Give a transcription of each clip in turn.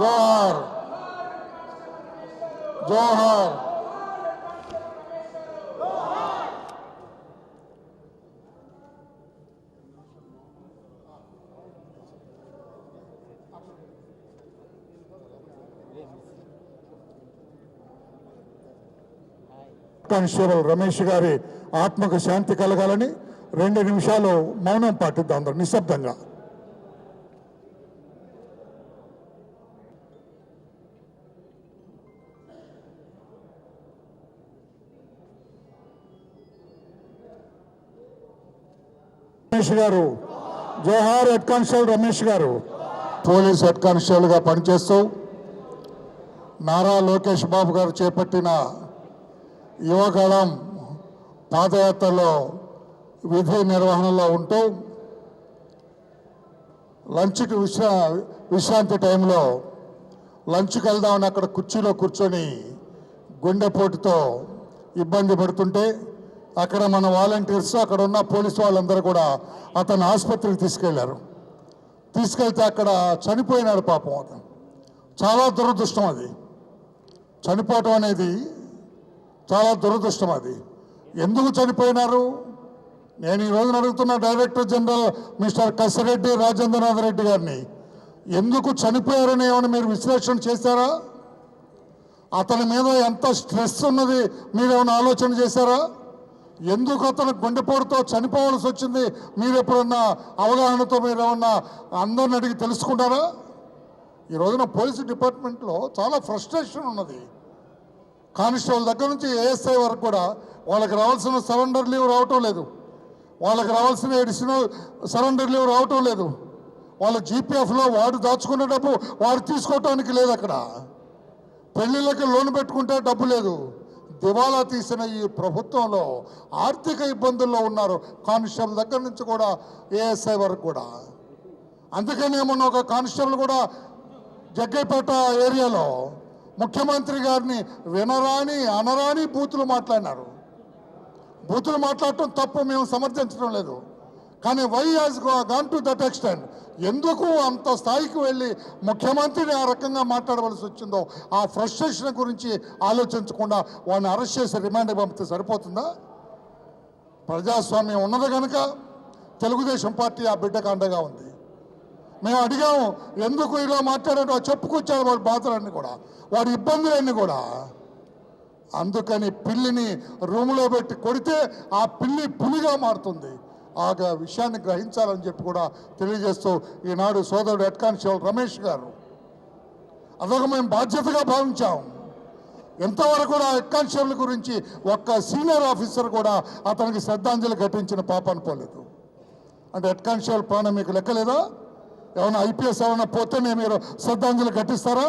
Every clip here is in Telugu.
జోహార్. జోహార్. కానిస్టేబుల్ రమేష్ గారి ఆత్మకు శాంతి కలగాలని రెండు నిమిషాలు మౌనం పాటిద్దాం అందరూ నిశ్శబ్దంగా. రమేష్ గారు. జోహార్ హెడ్ కానిస్టేబుల్ రమేష్ గారు. పోలీస్ హెడ్ కానిస్టేబుల్గా పనిచేస్తూ నారా లోకేష్ బాబు గారు చేపట్టిన యువగళం పాదయాత్రలో విధి నిర్వహణలో ఉంటూ లంచ్కి విశ్రా విశ్రాంతి టైంలో లంచ్కి వెళ్దామని అక్కడ కుర్చీలో కూర్చొని గుండెపోటుతో ఇబ్బంది పడుతుంటే అక్కడ మన వాలంటీర్స్ అక్కడ ఉన్న పోలీసు వాళ్ళందరూ కూడా అతను ఆసుపత్రికి తీసుకెళ్ళారు. తీసుకెళ్తే అక్కడ చనిపోయినాడు పాపం అతను. చాలా దురదృష్టం అది. చనిపోవటం అనేది చాలా దురదృష్టం అది. ఎందుకు చనిపోయినారు? నేను ఈ రోజున అడుగుతున్న director general mister Kasireddy Rajendranath Reddy గారిని ఎందుకు చనిపోయారని ఏమైనా మీరు విశ్లేషణ చేశారా? అతని మీద ఎంత స్ట్రెస్ ఉన్నది మీరు ఏమైనా ఆలోచన చేశారా? ఎందుకు అతను గుండెపోటుతో చనిపోవాల్సి వచ్చింది? మీరు ఎప్పుడన్నా అవగాహనతో మీరు ఏమన్నా అందరిని అడిగి తెలుసుకుంటారా? ఈ రోజున పోలీసు డిపార్ట్మెంట్లో చాలా ఫ్రస్ట్రేషన్ ఉన్నది. కానిస్టేబుల్ దగ్గర నుంచి ఏఎస్ఐ వరకు కూడా వాళ్ళకి రావాల్సిన సరెండర్ లీవ్ రావటం లేదు. వాళ్ళకి రావాల్సిన ఎడిషనల్ సరెండర్ లీవ్ రావటం లేదు. వాళ్ళ జీపీఎఫ్లో వాడు దాచుకునే డబ్బు వాడు తీసుకోవటానికి లేదు అక్కడ. పెళ్ళిళ్ళకి లోన్ పెట్టుకుంటే డబ్బు లేదు. దివాలా తీసిన ఈ ప్రభుత్వంలో ఆర్థిక ఇబ్బందుల్లో ఉన్నారు. కానిస్టేబుల్ దగ్గర నుంచి కూడా ఏఎస్ఐ వరకు కూడా. అందుకనే మొన్న ఒక కానిస్టేబుల్ కూడా జగ్గైపేట ఏరియాలో ముఖ్యమంత్రి గారిని వినరాని అనరాని బూతులు మాట్లాడినారు. బూతులు మాట్లాడటం తప్పు మేము సమర్థించడం లేదు. కానీ why has gone to that extent ఎందుకు అంత స్థాయికి వెళ్ళి ముఖ్యమంత్రిని ఆ రకంగా మాట్లాడవలసి వచ్చిందో ఆ ఫ్రస్ట్రేషన్ గురించి ఆలోచించకుండా వాడిని అరెస్ట్ చేసి రిమాండ్ పంపితే సరిపోతుందా? ప్రజాస్వామ్యం ఉన్నది కనుక తెలుగుదేశం పార్టీ ఆ బిడ్డకు అండగా ఉంది. మేము అడిగాము ఎందుకు ఇలా మాట్లాడాడు చెప్పుకొచ్చాడు వాడి బాధలన్నీ కూడా వాడి ఇబ్బందులన్నీ కూడా. అందుకని పిల్లిని రూములో పెట్టి కొడితే ఆ పిల్లి పులిగా మారుతుంది. ఆ విషయాన్ని గ్రహించాలని చెప్పి కూడా తెలియజేస్తూ ఈనాడు సోదరుడు హెడ్ కానిస్టేబుల్ రమేష్ గారు. అదొక మేము బాధ్యతగా భావించాం. ఎంతవరకు కూడా హెడ్ కానిస్టేబుల్ గురించి ఒక్క సీనియర్ ఆఫీసర్ కూడా అతనికి శ్రద్ధాంజలి ఘటించిన పాప అనుకోలేదు. అంటే హెడ్ కానిస్టేబుల్ ప్రాణం మీకు లెక్కలేదా? ఏమైనా ఐపీఎస్ ఏమైనా పోతేనే మీరు శ్రద్ధాంజలి ఘటిస్తారా?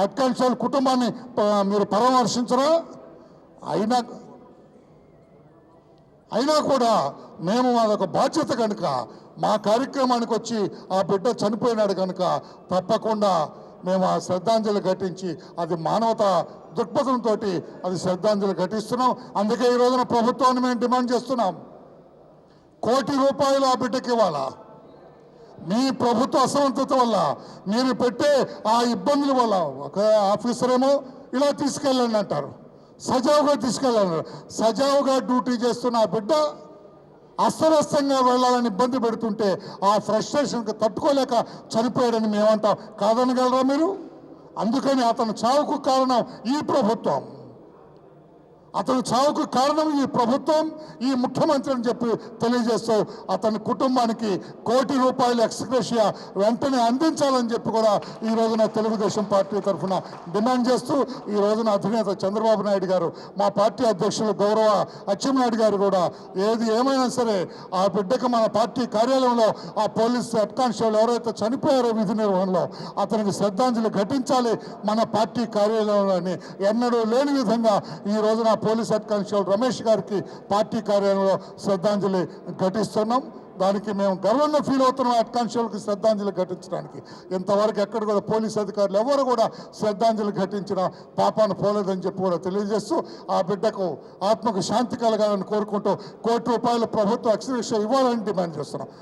హెడ్ కానిస్టేబుల్ కుటుంబాన్ని మీరు పరామర్శించరా? అయినా అయినా కూడా మేము మాదొక బాధ్యత కనుక మా కార్యక్రమానికి వచ్చి ఆ బిడ్డ చనిపోయినాడు కనుక తప్పకుండా మేము ఆ శ్రద్ధాంజలి ఘటించి అది మానవత దృక్పథంతో అది శ్రద్ధాంజలి ఘటిస్తున్నాం. అందుకే ఈ రోజున ప్రభుత్వాన్ని మేము డిమాండ్ చేస్తున్నాం. కోటి రూపాయలు ఆ బిడ్డకి ఇవ్వాలా. మీ ప్రభుత్వ అసమర్థత వల్ల మీరు పెట్టే ఆ ఇబ్బందుల వల్ల ఒక ఆఫీసర్ ఏమో ఇలా తీసుకెళ్ళండి అంటారు. సజావుగా తీసుకెళ్ళండి సజావుగా డ్యూటీ చేస్తున్న ఆ బిడ్డ అస్తవ్యస్తంగా వెళ్ళాలని ఇబ్బంది పెడుతుంటే ఆ ఫ్రస్ట్రేషన్కి తట్టుకోలేక చనిపోయాడని మేమంటాం. కాదనగలరా మీరు? అందుకని అతను చావుకు కారణం ఈ ప్రభుత్వం. అతని చావుకు కారణం ఈ ప్రభుత్వం ఈ ముఖ్యమంత్రి అని చెప్పి తెలియజేస్తూ అతని కుటుంబానికి కోటి రూపాయల ఎక్స్గ్రేషియా వెంటనే అందించాలని చెప్పి కూడా ఈ రోజున తెలుగుదేశం పార్టీ తరఫున డిమాండ్ చేస్తూ ఈ రోజున అధినేత చంద్రబాబు నాయుడు గారు మా పార్టీ అధ్యక్షులు గౌరవ అచ్చెన్నాయుడు గారు కూడా ఏది ఏమైనా సరే ఆ బిడ్డకు మన పార్టీ కార్యాలయంలో ఆ పోలీస్ హెడ్ కానిస్టేబుల్ ఎవరైతే చనిపోయారో విధి నిర్వహణలో అతనికి శ్రద్ధాంజలి ఘటించాలి మన పార్టీ కార్యాలయంలోని ఎన్నడూ లేని విధంగా ఈ రోజున పోలీస్ హెడ్ కానిస్టేబుల్ రమేష్ గారికి పార్టీ కార్యాలయంలో శ్రద్ధాంజలి ఘటిస్తున్నాం. దానికి మేము గర్వంగా ఫీల్ అవుతున్నాం. హెడ్ కానిస్టేబుల్కి శ్రద్ధాంజలి ఘటించడానికి. ఇంతవరకు ఎక్కడ కూడా పోలీస్ అధికారులు ఎవరు కూడా శ్రద్ధాంజలి ఘటించిన పాపాను పోలేదని చెప్పి కూడా తెలియజేస్తూ ఆ బిడ్డకు ఆత్మకు శాంతి కలగాలని కోరుకుంటూ కోటి రూపాయలు ప్రభుత్వ ఎక్స్గ్రేషన్ ఇవ్వాలని డిమాండ్ చేస్తున్నాం.